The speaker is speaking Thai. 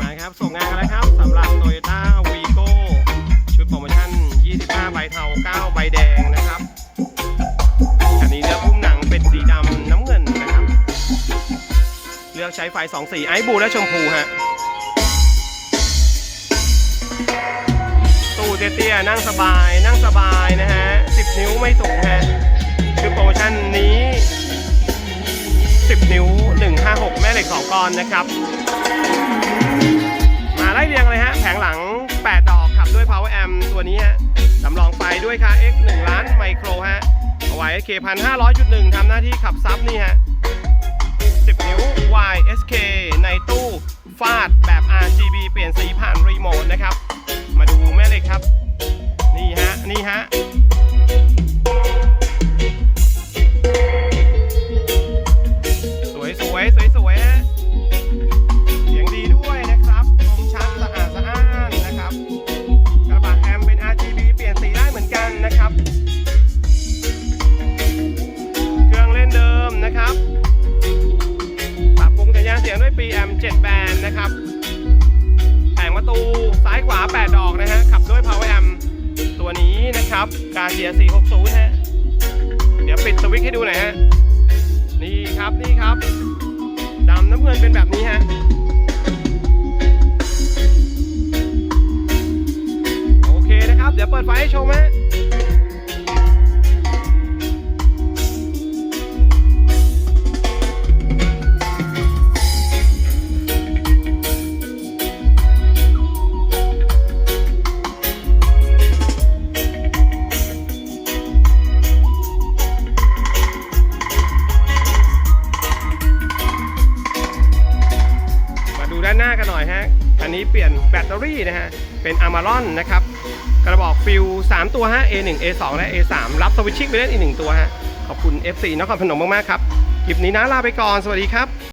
มาครับส่งงานกันแล้วครับสำหรับ Toyota Vigo ชุดโปรโมชั่น 25 ใบเทา 9 ใบแดงนะครับอันนี้เนื้อพุ่มหนังเป็นสีดำน้ำเงินนะครับ เลือกใช้ไฟ 2 สีไอบูและชมพูฮะตู้เตี้ยๆนั่งสบายนั่งสบายนะฮะ 10 นิ้วไม่สูงฮะคือโปรโมชั่นนี้ 156แม่เหล็ก2ก้อนนะครับ มาไล่เรียงเลยฮะ แผงหลัง 8 ดอกขับด้วย power amp ตัวนี้ฮะสำรองไฟด้วยค่า X 1ล้านไมโครฮะเอาไว้ K 1,500.1ทำหน้าที่ขับซับนี่ฮะ 10 นิ้ว Y SK ในตู้ฟาดแบบ RGB เปลี่ยนสีผ่านรีโมทนะครับ มาดูแม่เหล็กครับ นี่ฮะ นี่ฮะ นะครับแผงประตูซ้ายขวา 8 ดอกนะฮะขับด้วย Power Amp ตัวนี้นะครับการเสีย460ฮะเดี๋ยวปิดสวิตช์ให้ดูหน่อยฮะนี่ครับนี่ครับดำน้ำเงินเป็นแบบนี้ฮะโอเคนะครับ เดี๋ยวเปิดไฟให้ชมฮะ อันนี้เปลี่ยนแบตเตอรี่นะฮะ เป็นอามารอนนะครับ กระบอกฟิว 3 ตัวฮะ A1 A2 และ A3 รับสวิตชิ่งไปเล่นอีกหนึ่งตัวฮะ ขอบคุณ FC นครพนมมาก ๆ ครับคลิปนี้นะลาไปก่อน สวัสดีครับ